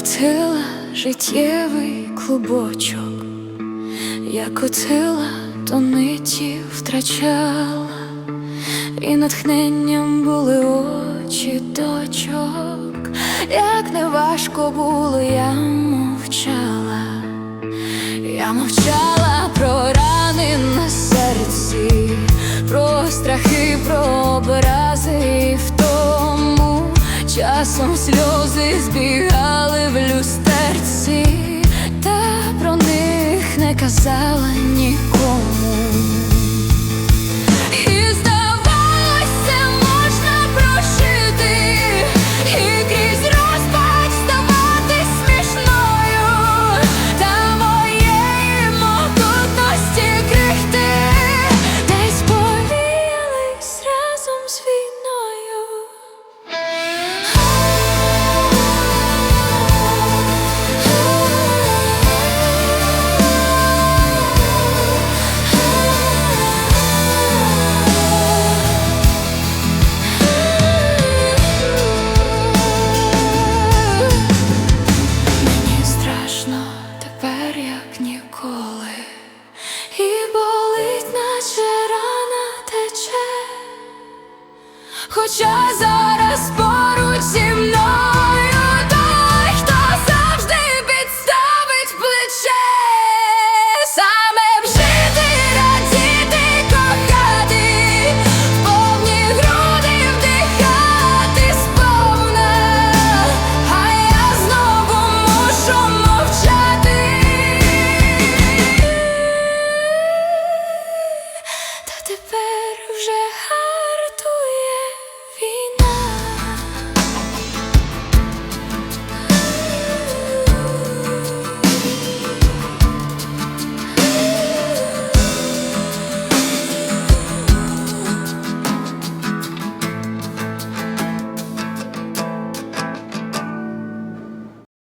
котила життєвий клубочок, я котила, то ниті втрачала, і натхненням були очі дочок, як не важко було, я мовчала, я мовчала часом сльози збігали в люстерці, та про них не казала ніколи. хоча зараз по.